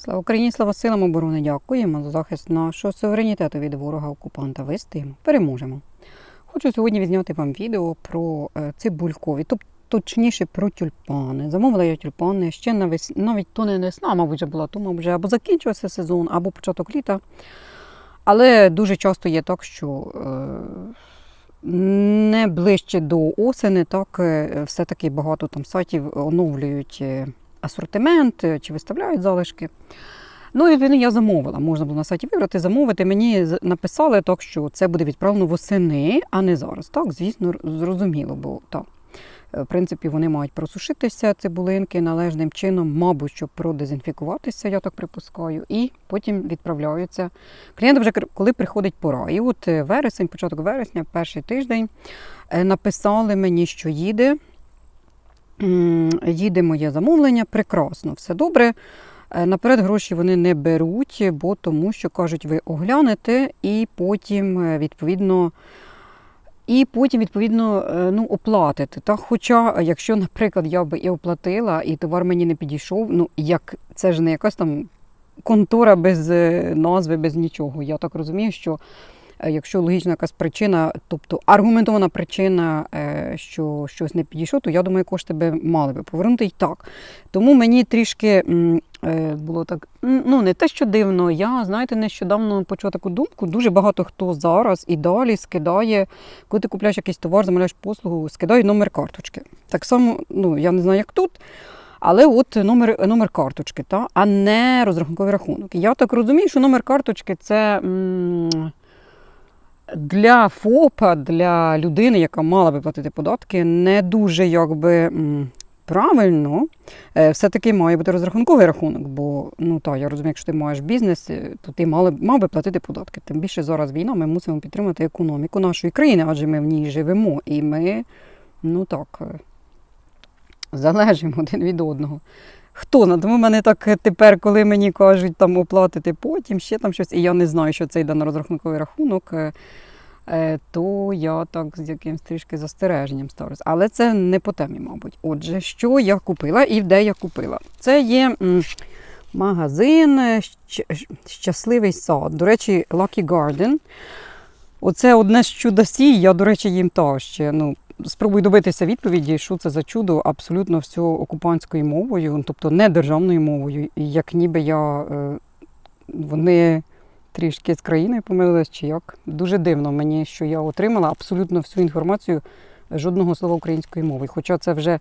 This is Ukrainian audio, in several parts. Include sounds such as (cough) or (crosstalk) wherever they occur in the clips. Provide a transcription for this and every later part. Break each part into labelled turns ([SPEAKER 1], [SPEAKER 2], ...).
[SPEAKER 1] Слава Україні, слава силам оборони! Дякуємо за захист нашого суверенітету від ворога-окупанта. Вистоїмо, переможемо. Хочу сьогодні відзняти вам відео про е, цибулькові, тобто точніше про тюльпани. Замовила я тюльпани ще навес... навіть то не весна, мабуть, вже була, то, мабуть, або закінчився сезон, або початок літа. Але дуже часто є так, що е, не ближче до осени, так е, все-таки багато там сайтів оновлюють асортимент е, чи виставляють залишки. Ну, і я замовила. Можна було на сайті вибрати, замовити. Мені написали так, що це буде відправлено восени, а не зараз. Так, звісно, зрозуміло, бо так. е, В принципі, вони мають просушитися цибулинки належним чином, мабуть, щоб продезінфікуватися, я так припускаю, і потім відправляються. Клієнт вже коли приходить пора. І от е, вересень, початок вересня, перший тиждень, написали мені, що їде. Їде моє замовлення, прекрасно, все добре. Е, Наперед гроші вони не беруть, бо тому що кажуть, ви оглянете і потім е, відповідно. І потім, відповідно, е, ну, оплатите. Так? Хоча, якщо, наприклад, я би і оплатила, і товар мені не підійшов, ну як це ж не якась там контора без назви, без нічого. Я так розумію, що якщо логічна якась причина, тобто аргументована причина, е, що щось не підійшло, то я думаю, кошти би мали би повернути і так. Тому мені трішки е, було так, ну не те, що дивно. Я, знаєте, нещодавно почула таку думку. Дуже багато хто зараз і далі скидає, коли ти купляєш якийсь товар, замовляєш послугу, скидає номер карточки. Так само, ну я не знаю, як тут. Але от номер, номер карточки, та, а не розрахунковий рахунок. Я так розумію, що номер карточки це м, для ФОПа, для людини, яка мала би платити податки, не дуже якби. Правильно, Е, все-таки має бути розрахунковий рахунок, бо ну так, я розумію, якщо ти маєш бізнес, е, то ти мали, мав би платити податки. Тим більше зараз війна, ми мусимо підтримати економіку нашої країни, адже ми в ній живемо. І ми, ну так, е, залежимо один від одного. Хто знає, тому мене так е, тепер, коли мені кажуть там оплатити потім, ще там щось, і я не знаю, що це йде на розрахунковий рахунок, е, е, то я так з якимсь трішки застереженням ставлюсь. Але це не по темі, мабуть. Отже, що я купила і де я купила? Це є магазин Щасливий сад. До речі, Lucky Garden. Оце одне з чудосій. Я, до речі, їм та ще ну, спробую добитися відповіді, що це за чудо абсолютно все окупантською мовою, тобто не державною мовою. І як ніби я е, вони трішки з країною помилились, чи як. Дуже дивно мені, що я отримала абсолютно всю інформацію жодного слова української мови. Хоча це вже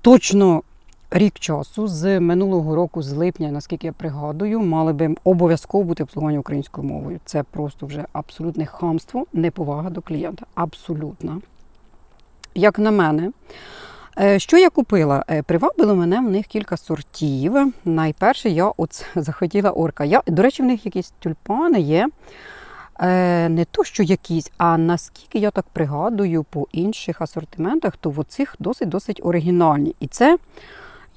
[SPEAKER 1] точно рік часу, з минулого року, з липня, наскільки я пригадую, мали би обов'язково бути обслуговування українською мовою. Це просто вже абсолютне хамство, неповага до клієнта. Абсолютна. Як на мене, Е, Що я купила? Е, Привабило мене в них кілька сортів. Найперше я от (laughs) захотіла орка. Я, до речі, в них якісь тюльпани є. Е, Не то, що якісь, а наскільки я так пригадую по інших асортиментах, то в оцих досить-досить оригінальні. І це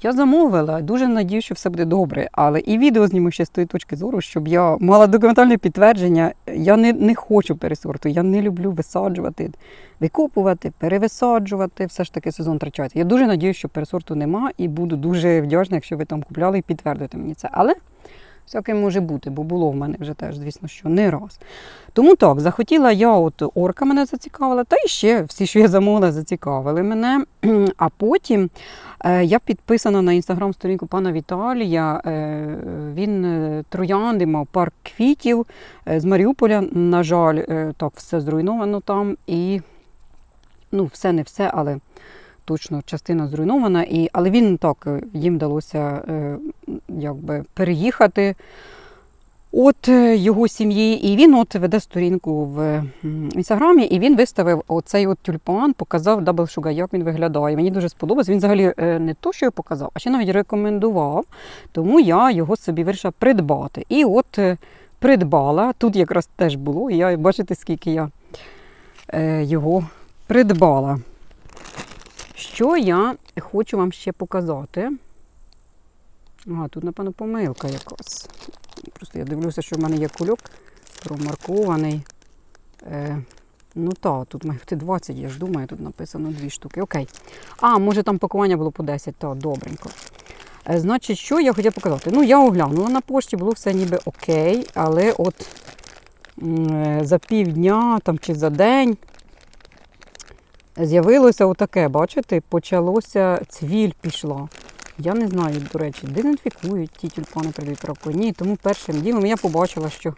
[SPEAKER 1] я замовила. Дуже надію, що все буде добре. Але і відео зніму ще з тої точки зору, щоб я мала документальне підтвердження. Я не, не хочу пересорту, я не люблю висаджувати, викопувати, перевисаджувати. Все ж таки сезон втрачається. Я дуже надію, що пересорту нема, і буду дуже вдячна, якщо ви там купляли і підтвердите мені це. Але всяке може бути, бо було в мене вже теж, звісно, що не раз. Тому так, захотіла я, от орка мене зацікавила, та і ще всі, що я замовила, зацікавили мене. (clears throat) А потім е, я підписана на інстаграм-сторінку пана Віталія. Е, він е, троянди мав парк квітів з Маріуполя. На жаль, так, все зруйновано там. І ну, все не все, але точно частина зруйнована. І, але він так, е, їм вдалося е, якби переїхати. От е, його сім'ї, і він от веде сторінку в інстаграмі, і він виставив оцей от тюльпан, показав Sugar, як він виглядає. Мені дуже сподобалось. Він взагалі не то, що я показав, а ще навіть рекомендував. Тому я його собі вирішила придбати. І от придбала. Тут якраз теж було, і я бачите, скільки я його придбала. Що я хочу вам ще показати? А, тут, напевно, помилка якась. Просто я дивлюся, що в мене є кульок промаркований. Е, ну так, тут має бути 20, я ж думаю, тут написано дві штуки. Окей. А, може там пакування було по 10, так, добренько. Е, Значить, що я хотіла показати? Ну, я оглянула на пошті, було все ніби окей, але от е, за півдня чи за день з'явилося отаке, бачите, почалося, цвіль пішла. Я не знаю, до речі, дезінфікують ті тюльпани при вітровку. Ні, тому першим ділом я побачила, що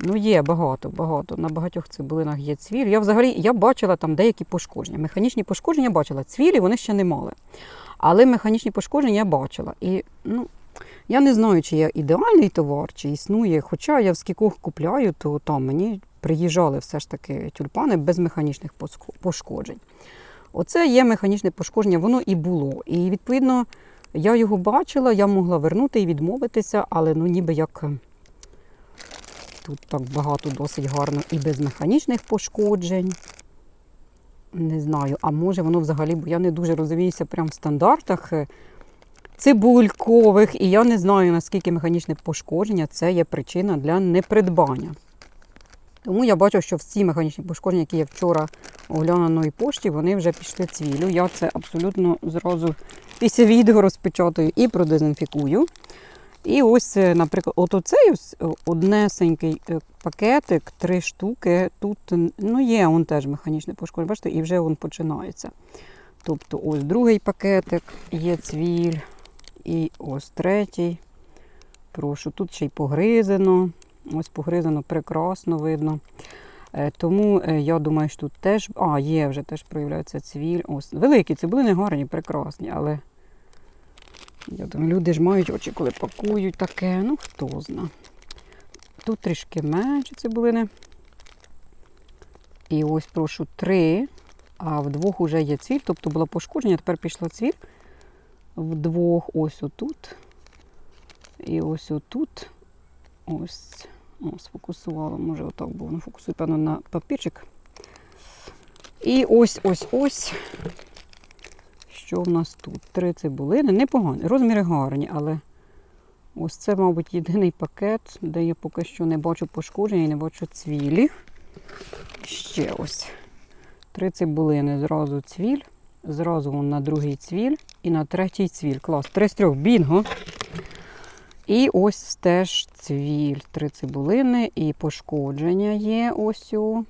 [SPEAKER 1] ну є багато, багато. На багатьох цибулинах є цвіль. Я взагалі я бачила там деякі пошкодження. Механічні пошкодження я бачила. Цвілі вони ще не мали. Але механічні пошкодження я бачила. І ну, я не знаю, чи є ідеальний товар, чи існує. Хоча я в скількох купляю, то там мені приїжджали все ж таки тюльпани без механічних пошкоджень. Оце є механічне пошкодження, воно і було. І відповідно я його бачила, я могла вернути і відмовитися, але ну ніби як е, тут так багато досить гарно і без механічних пошкоджень. Не знаю, а може воно взагалі, бо я не дуже розуміюся прям в стандартах е, цибулькових, і я не знаю, наскільки механічне пошкодження це є причина для непридбання. Тому я бачу, що всі механічні пошкодження, які я вчора оглянула на пошті, вони вже пішли цвілю. Я це абсолютно зразу після відео розпечатаю і продезінфікую. І ось, е, наприклад, от оцей ось е, однесенький е, пакетик, три штуки. Тут ну, є он теж механічне пошкодження, бачите, і вже він починається. Тобто ось другий пакетик є цвіль, і ось третій. Прошу, тут ще й погризено. Ось погризено прекрасно видно. Е, Тому е, я думаю, що тут теж. А, є вже теж проявляється цвіль. Ось великі цибулини гарні, прекрасні, але я думаю, люди ж мають очі, коли пакують таке. Ну, хто зна. Тут трішки менше цибулини. І ось прошу три, а в двох вже є цвіль, тобто було пошкодження, тепер пішла цвіль. В двох ось отут. І ось отут. Ось. О, сфокусувала, може отак було. Ну, фокусую, певно, на папірчик. І ось ось ось. Що в нас тут? Три цибулини. Непогані. Розміри гарні, але ось це, мабуть, єдиний пакет, де я поки що не бачу пошкодження і не бачу цвілі. Ще ось. Три цибулини. Зразу цвіль. Зразу на другий цвіль і на третій цвіль. Клас. Три з трьох. Бінго. І ось теж цвіль, три цибулини і пошкодження є ось у.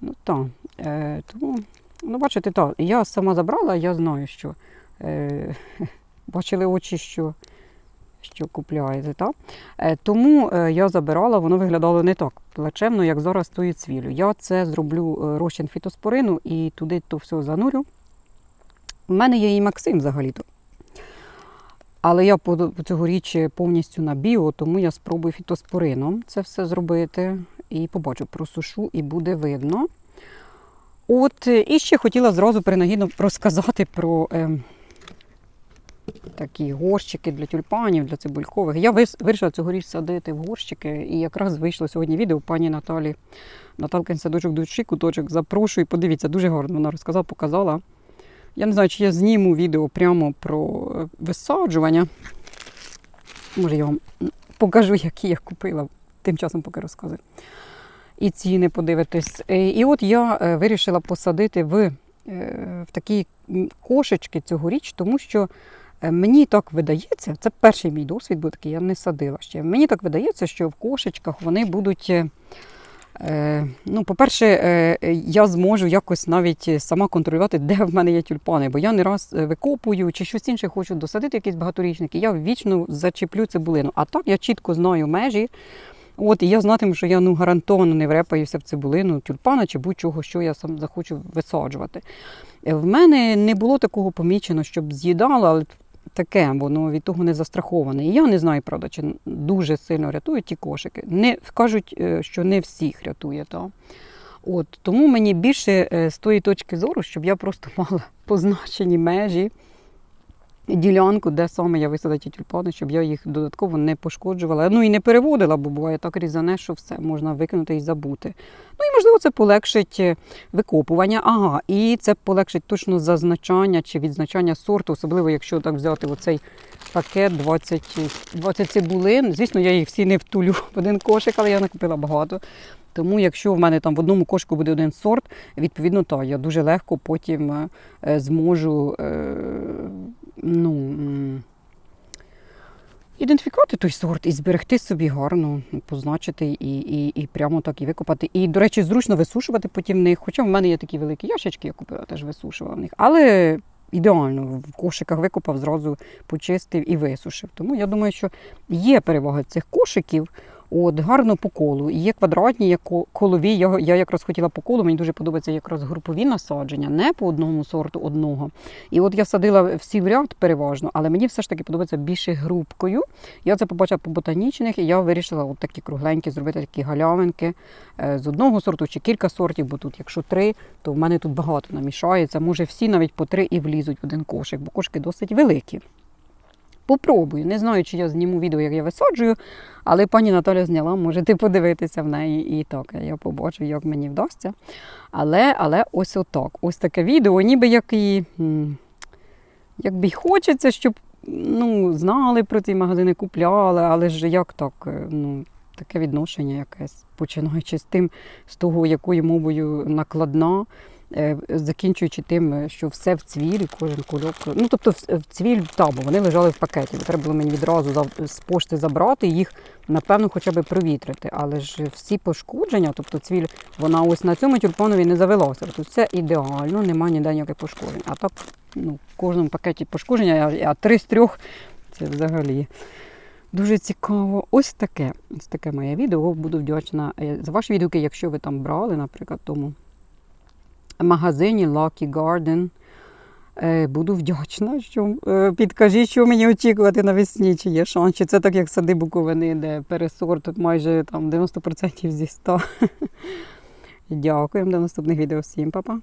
[SPEAKER 1] Ну так. Е, тому, ну, бачите, так, я сама забрала, я знаю, що е, (laughs) бачили очі, що, що купляєте. Так? Е, тому е, я забирала, воно виглядало не так плачевно, як зараз тою цвілю. Я це зроблю е, розчин фітоспорину і туди то все занурю. У мене є і Максим взагалі-то. Але я цьогоріч повністю на біо, тому я спробую фітоспорином це все зробити. І побачу, просушу, і буде видно. От, е, і ще хотіла зразу принагідно розказати про е, такі горщики для тюльпанів, для цибулькових. Я вирішила цьогоріч садити в горщики, і якраз вийшло сьогодні відео пані Наталі. Наталкин садочок душі, куточок. Запрошую, подивіться, дуже гарно вона розказала, показала. Я не знаю, чи я зніму відео прямо про е, висаджування. Може, я вам покажу, які я купила. Тим часом поки розказую. І ціни подивитись. Е, І от я е, вирішила посадити в, в такі кошечки цьогоріч, тому що мені так видається, це перший мій досвід був такий, я не садила ще. Мені так видається, що в кошечках вони будуть. Е, Е, ну, по-перше, е, е, я зможу якось навіть сама контролювати, де в мене є тюльпани, бо я не раз е, викопую чи щось інше хочу досадити, якісь багаторічники, я вічно зачеплю цибулину. А так я чітко знаю межі. От, і я знатиму, що я ну, гарантовано не врепаюся в цибулину, тюльпана чи будь-чого, що я сам захочу висаджувати. Е, В мене не було такого помічено, щоб з'їдало, але таке, воно від того не застраховане. І я не знаю, правда, чи дуже сильно рятують ті кошики. Не, кажуть, е, що не всіх рятує. Та. От, тому мені більше е, з тої точки зору, щоб я просто (laughs) мала позначені межі, ділянку, де саме я висадила ті тюльпани, щоб я їх додатково не пошкоджувала. Ну і не переводила, бо буває так різане, що все можна викинути і забути. Ну і можливо це полегшить е, викопування. Ага, і це полегшить точно зазначання чи відзначання сорту, особливо якщо так взяти оцей пакет 20, 20 цибулин. Звісно, я їх всі не втулю в один кошик, але я накупила багато. Тому, якщо в мене там в одному кошику буде один сорт, відповідно, то я дуже легко потім е, зможу е, ну, ідентифікувати той сорт і зберегти собі гарно, позначити і, і, і прямо так і викопати. І, до речі, зручно висушувати потім в них. Хоча в мене є такі великі ящички, я купила, теж висушувала в них. Але ідеально в кошиках викопав, зразу почистив і висушив. Тому я думаю, що є перевага цих кошиків. От, гарно по колу. І Є квадратні, є ко- колові. Я, я якраз хотіла по колу, мені дуже подобаються якраз групові насадження, не по одному сорту одного. І от я садила всі в ряд переважно, але мені все ж таки подобається більше грубкою. Я це побачила по ботанічних, і я вирішила от такі кругленькі зробити такі галявинки е, з одного сорту чи кілька сортів, бо тут, якщо три, то в мене тут багато намішається. Може, всі навіть по три і влізуть в один кошик, бо кошики досить великі. Попробую. Не знаю, чи я зніму відео, як я висаджую, але пані Наталя зняла, можете подивитися в неї і так. Я побачу, як мені вдасться. Але, але ось отак. Ось таке відео, ніби як і. Якби й хочеться, щоб ну, знали про ці магазини, купляли, але ж як так? е, Ну, таке відношення якесь, починаючи з тим, з того, якою мовою накладна, закінчуючи тим, е, що все в цвілі, кожен кульок. Ну, тобто в, цвіль, та, бо вони лежали в пакеті. Треба було мені відразу з пошти забрати їх, напевно, хоча б провітрити. Але ж всі пошкодження, тобто цвіль, вона ось на цьому тюльпанові не завелася. Тобто все ідеально, немає ніде ніяких пошкоджень. А так ну, в кожному пакеті пошкодження, а три з трьох це взагалі. Дуже цікаво. Ось таке. Ось таке моє відео. Буду вдячна е, за ваші відгуки, якщо ви там брали, наприклад, тому магазині Lucky Garden. Е, Буду вдячна, що е, підкажіть, що мені очікувати навесні, чи є шанс. Чи це так, як сади Буковини, де пересорт майже там 90% зі 100. (laughs) Дякуємо до наступних відео. Всім па-па.